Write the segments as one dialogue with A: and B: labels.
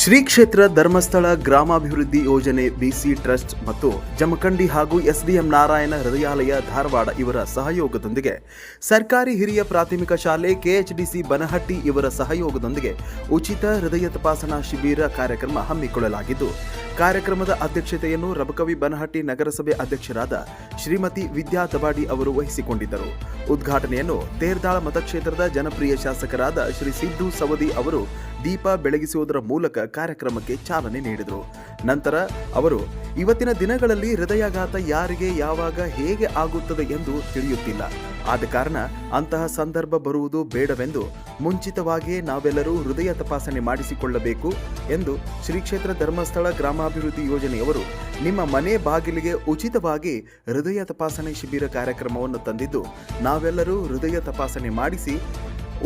A: ಶ್ರೀ ಕ್ಷೇತ್ರ ಧರ್ಮಸ್ಥಳ ಗ್ರಾಮಾಭಿವೃದ್ಧಿ ಯೋಜನೆ ಬಿಸಿ ಟ್ರಸ್ಟ್ ಮತ್ತು ಜಮಖಂಡಿ ಹಾಗೂ ಎಸ್ಡಿಎಂ ನಾರಾಯಣ ಹೃದಯಾಲಯ ಧಾರವಾಡ ಇವರ ಸಹಯೋಗದೊಂದಿಗೆ ಸರ್ಕಾರಿ ಹಿರಿಯ ಪ್ರಾಥಮಿಕ ಶಾಲೆ ಕೆಎಚ್ಡಿಸಿ ಬನಹಟ್ಟಿ ಇವರ ಸಹಯೋಗದೊಂದಿಗೆ ಉಚಿತ ಹೃದಯ ತಪಾಸಣಾ ಶಿಬಿರ ಕಾರ್ಯಕ್ರಮ ಹಮ್ಮಿಕೊಳ್ಳಲಾಗಿದ್ದು, ಕಾರ್ಯಕ್ರಮದ ಅಧ್ಯಕ್ಷತೆಯನ್ನು ರಬಕವಿ ಬನಹಟ್ಟಿ ನಗರಸಭೆ ಅಧ್ಯಕ್ಷರಾದ ಶ್ರೀಮತಿ ವಿದ್ಯಾ ದಬಾಡಿ ಅವರು ವಹಿಸಿಕೊಂಡಿದ್ದರು. ಉದ್ಘಾಟನೆಯನ್ನು ತೇರ್ದಾಳ ಮತಕ್ಷೇತ್ರದ ಜನಪ್ರಿಯ ಶಾಸಕರಾದ ಶ್ರೀ ಸಿದ್ದು ಸವದಿ ಅವರು ದೀಪ ಬೆಳಗಿಸುವುದರ ಮೂಲಕ ಕಾರ್ಯಕ್ರಮಕ್ಕೆ ಚಾಲನೆ ನೀಡಿದರು. ನಂತರ ಅವರು, ಇವತ್ತಿನ ದಿನಗಳಲ್ಲಿ ಹೃದಯಾಘಾತ ಯಾರಿಗೆ, ಯಾವಾಗ, ಹೇಗೆ ಆಗುತ್ತದೆ ಎಂದು ತಿಳಿಯುತ್ತಿಲ್ಲ. ಆದ ಕಾರಣ ಅಂತಹ ಸಂದರ್ಭ ಬರುವುದು ಬೇಡವೆಂದು ಮುಂಚಿತವಾಗಿಯೇ ನಾವೆಲ್ಲರೂ ಹೃದಯ ತಪಾಸಣೆ ಮಾಡಿಸಿಕೊಳ್ಳಬೇಕು ಎಂದು ಶ್ರೀ ಕ್ಷೇತ್ರ ಧರ್ಮಸ್ಥಳ ಗ್ರಾಮಾಭಿವೃದ್ಧಿ ಯೋಜನೆಯವರು ನಿಮ್ಮ ಮನೆ ಬಾಗಿಲಿಗೆ ಉಚಿತವಾಗಿ ಹೃದಯ ತಪಾಸಣೆ ಶಿಬಿರ ಕಾರ್ಯಕ್ರಮವನ್ನು ತಂದಿದ್ದು, ನಾವೆಲ್ಲರೂ ಹೃದಯ ತಪಾಸಣೆ ಮಾಡಿಸಿ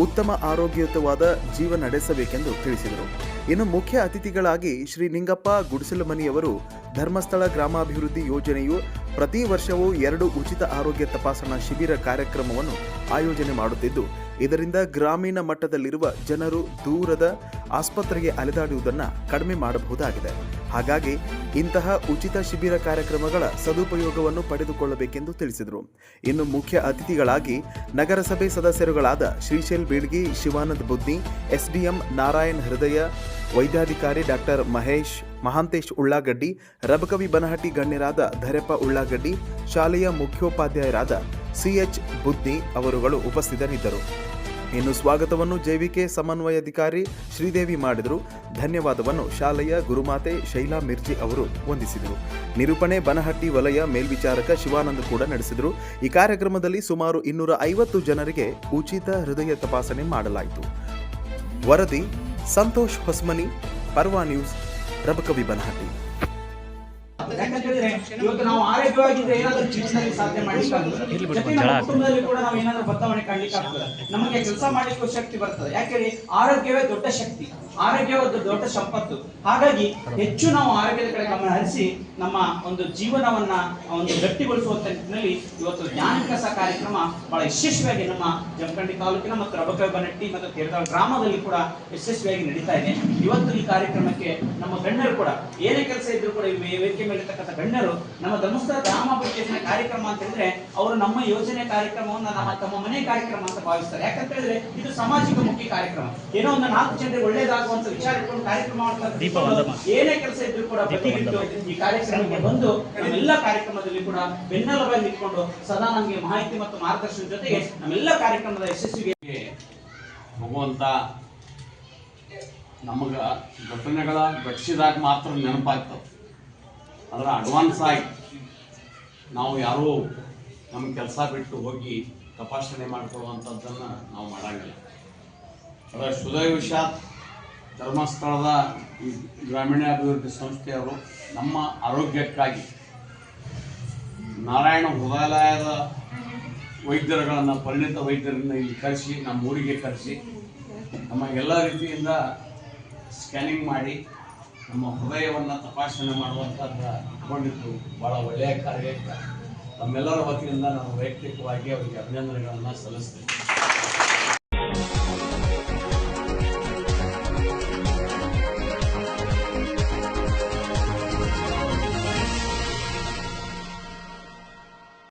A: ಉತ್ತಮ ಆರೋಗ್ಯಯುತವಾದ ಜೀವನ ನಡೆಸಬೇಕೆಂದು ತಿಳಿಸಿದರು. ಇನ್ನು ಮುಖ್ಯ ಅತಿಥಿಗಳಾಗಿ ಶ್ರೀ ನಿಂಗಪ್ಪ ಗುಡಿಸಲುಮನಿಯವರು ಧರ್ಮಸ್ಥಳ ಗ್ರಾಮಾಭಿವೃದ್ಧಿ ಯೋಜನೆಯು ಪ್ರತಿ ವರ್ಷವೂ ಎರಡು ಉಚಿತ ಆರೋಗ್ಯ ತಪಾಸಣಾ ಶಿಬಿರ ಕಾರ್ಯಕ್ರಮವನ್ನು ಆಯೋಜನೆ ಮಾಡುತ್ತಿದ್ದು, ಇದರಿಂದ ಗ್ರಾಮೀಣ ಮಟ್ಟದಲ್ಲಿರುವ ಜನರು ದೂರದ ಆಸ್ಪತ್ರೆಗೆ ಅಲೆದಾಡುವುದನ್ನು ಕಡಿಮೆ ಮಾಡಬಹುದಾಗಿದೆ. ಹಾಗಾಗಿ ಇಂತಹ ಉಚಿತ ಶಿಬಿರ ಕಾರ್ಯಕ್ರಮಗಳ ಸದುಪಯೋಗವನ್ನು ಪಡೆದುಕೊಳ್ಳಬೇಕೆಂದು ತಿಳಿಸಿದರು. ಇನ್ನು ಮುಖ್ಯ ಅತಿಥಿಗಳಾಗಿ ನಗರಸಭೆ ಸದಸ್ಯರುಗಳಾದ ಶ್ರೀಶೈಲ್ ಬೀಳ್ಗಿ, ಶಿವಾನಂದ್ ಬುದ್ಧಿ ಎಸ್ಡಿಎಂ ನಾರಾಯಣ್ ಹೃದಯ, ವೈದ್ಯಾಧಿಕಾರಿ ಡಾಕ್ಟರ್ ಮಹೇಶ್, ಮಹಾಂತೇಶ್ ಉಳ್ಳಾಗಡ್ಡಿ, ರಬಕವಿ ಬನಹಟ್ಟಿ ಗಣ್ಯರಾದ ಧರೆಪ್ಪ ಉಳ್ಳಾಗಡ್ಡಿ, ಶಾಲೆಯ ಮುಖ್ಯೋಪಾಧ್ಯಾಯರಾದ ಸಿಎಚ್ ಬುದ್ಧಿ ಅವರುಗಳು ಉಪಸ್ಥಿತರಿದ್ದರು. ಇನ್ನು ಸ್ವಾಗತವನ್ನು ಜೈವಿಕೆ ಸಮನ್ವಯಾಧಿಕಾರಿ ಶ್ರೀದೇವಿ ಮಾಡಿದರು. ಧನ್ಯವಾದವನ್ನು ಶಾಲೆಯ ಗುರುಮಾತೆ ಶೈಲಾ ಮಿರ್ಜಿ ಅವರು ವಂದಿಸಿದರು. ನಿರೂಪಣೆ ಬನಹಟ್ಟಿ ವಲಯ ಮೇಲ್ವಿಚಾರಕ ಶಿವಾನಂದ್ ಕೂಡ ನಡೆಸಿದರು. ಈ ಕಾರ್ಯಕ್ರಮದಲ್ಲಿ ಸುಮಾರು ಇನ್ನೂರ ಐವತ್ತು ಜನರಿಗೆ ಉಚಿತ ಹೃದಯ ತಪಾಸಣೆ ಮಾಡಲಾಯಿತು. ವರದಿ, ಸಂತೋಷ್ ಹೊಸ್ಮನಿ, ಪರ್ವಾ ನ್ಯೂಸ್ ರಬಕವಿ ಬನಹಟ್ಟಿ.
B: ಇವತ್ತು ನಾವು ಆರೋಗ್ಯವಾಗಿದ್ರೆ ಏನಾದರೂ ಜೀವನದಲ್ಲಿ ಸಾಧನೆ ಮಾಡ್ಲಿಕ್ಕಾಗ್ತದೆ ಜೊತೆಗೆ ಕುಟುಂಬದಲ್ಲಿ ಕೂಡ ನಾವು ಏನಾದರೂ ಬದಲಾವಣೆ ಕಾಣ್ಲಿಕ್ಕೆ ಆಗ್ತದೆ ನಮಗೆ ಕೆಲಸ ಮಾಡಲಿಕ್ಕೂ ಶಕ್ತಿ ಬರ್ತದೆ. ಯಾಕೆಂದ್ರೆ ಆರೋಗ್ಯವೇ ದೊಡ್ಡ ಶಕ್ತಿ. ಆರೋಗ್ಯ ಒಂದು ದೊಡ್ಡ ಸಂಪತ್ತು. ಹಾಗಾಗಿ ಹೆಚ್ಚು ನಾವು ಆರೋಗ್ಯದ ಕಡೆ ಗಮನ ಹರಿಸಿ ನಮ್ಮ ಒಂದು ಜೀವನವನ್ನ ಒಂದು ಗಟ್ಟಿಗೊಳಿಸುವಂತ ನಿಟ್ಟಿನಲ್ಲಿ ಇವತ್ತು ಜ್ಞಾನ ವಿಕಾಸ ಕಾರ್ಯಕ್ರಮ ಬಹಳ ಯಶಸ್ವಿಯಾಗಿ ನಮ್ಮ ಜಮಖಂಡಿ ತಾಲೂಕಿನ ಮತ್ತು ರಬಕಬನಟ್ಟಿ ಮತ್ತು ತೇರದಾಳ ಗ್ರಾಮದಲ್ಲಿ ಕೂಡ ಯಶಸ್ವಿಯಾಗಿ ನಡೀತಾ ಇದೆ. ಇವತ್ತು ಈ ಕಾರ್ಯಕ್ರಮಕ್ಕೆ ನಮ್ಮ ಗಣ್ಯರು ಕೂಡ ಏನೇ ಕೆಲಸ ಇದ್ರು ಕೂಡ ವೇದಿಕೆ ಮೇಲೆ ಇರ್ತಕ್ಕಂಥ ಗಣ್ಯರು ನಮ್ಮ ಧರ್ಮಸ್ಥಳ ಗ್ರಾಮಾಭಿವೃದ್ಧಿ ಯೋಜನೆ ಕಾರ್ಯಕ್ರಮ ಅಂತ ಹೇಳಿದ್ರೆ ಅವರು ನಮ್ಮ ಯೋಜನೆ ಕಾರ್ಯಕ್ರಮವನ್ನ ನಮ್ಮ ತಮ್ಮ ಮನೆ ಕಾರ್ಯಕ್ರಮ ಅಂತ ಭಾವಿಸ್ತಾರೆ. ಯಾಕಂತ ಹೇಳಿದ್ರೆ ಇದು ಸಾಮಾಜಿಕ ಮುಖ್ಯ ಕಾರ್ಯಕ್ರಮ. ಏನೋ ಒಂದು ನಾಲ್ಕು ಜನರಿಗೆ ಒಳ್ಳೇದಾಗುವಂತ ವಿಚಾರ ಇಟ್ಕೊಂಡು ಕಾರ್ಯಕ್ರಮ ಮಾಡ್ತಾರೆ. ಏನೇ ಕೆಲಸ ಇದ್ರು ಕೂಡ ಪ್ರತಿನಿತ್ಯ ಈ ಕಾರ್ಯಕ್ರಮಕ್ಕೆ ಬಂದು ನಮ್ಮೆಲ್ಲ ಕಾರ್ಯಕ್ರಮದಲ್ಲಿ ಕೂಡ ಬೆನ್ನೆಲುಬಾಗಿ ನಿಂತ್ಕೊಂಡು ಸದಾ ನಮಗೆ ಮಾಹಿತಿ ಮತ್ತು ಮಾರ್ಗದರ್ಶನ ಜೊತೆಗೆ ನಮ್ಮೆಲ್ಲ ಕಾರ್ಯಕ್ರಮದ ಯಶಸ್ವಿಗೆ
C: ಭಗವಂತ ನಮಗ ಘಟನೆಗಳ ಘಟಿಸಿದಾಗ ಮಾತ್ರ ನೆನಪಾಗ್ತವೆ ಅದರ ಅಡ್ವಾನ್ಸ್ ಆಗಿ ನಾವು ಯಾರೂ ನಮ್ಮ ಕೆಲಸ ಬಿಟ್ಟು ಹೋಗಿ ತಪಾಸಣೆ ಮಾಡಿಕೊಳ್ಳುವಂಥದ್ದನ್ನು ನಾವು ಮಾಡಂಗಿಲ್ಲ. ಅದರ ಸುದೈವಶಾತ್ ಧರ್ಮಸ್ಥಳದ ಈ ಗ್ರಾಮೀಣಾಭಿವೃದ್ಧಿ ಸಂಸ್ಥೆಯವರು ನಮ್ಮ ಆರೋಗ್ಯಕ್ಕಾಗಿ ನಾರಾಯಣ ಹೃದಯಾಲಯದ ವೈದ್ಯರುಗಳನ್ನು, ಪರಿಣಿತ ವೈದ್ಯರನ್ನು ಇಲ್ಲಿ ಕರೆಸಿ, ನಮ್ಮ ಊರಿಗೆ ಕರೆಸಿ, ನಮ್ಮ ಎಲ್ಲ ರೀತಿಯಿಂದ ಸ್ಕ್ಯಾನಿಂಗ್ ಮಾಡಿ ನಮ್ಮ ಹೃದಯವನ್ನು ತಪಾಸಣೆ ಮಾಡುವಂಥದ್ದು ತಗೊಂಡಿದ್ದು ಭಾಳ ಒಳ್ಳೆಯ ಕಾರ್ಯ. ತಮ್ಮೆಲ್ಲರ ವತಿಯಿಂದ ನಾನು ವೈಯಕ್ತಿಕವಾಗಿ ಅವರಿಗೆ ಅಭಿನಂದನೆಗಳನ್ನು ಸಲ್ಲಿಸ್ತೇನೆ.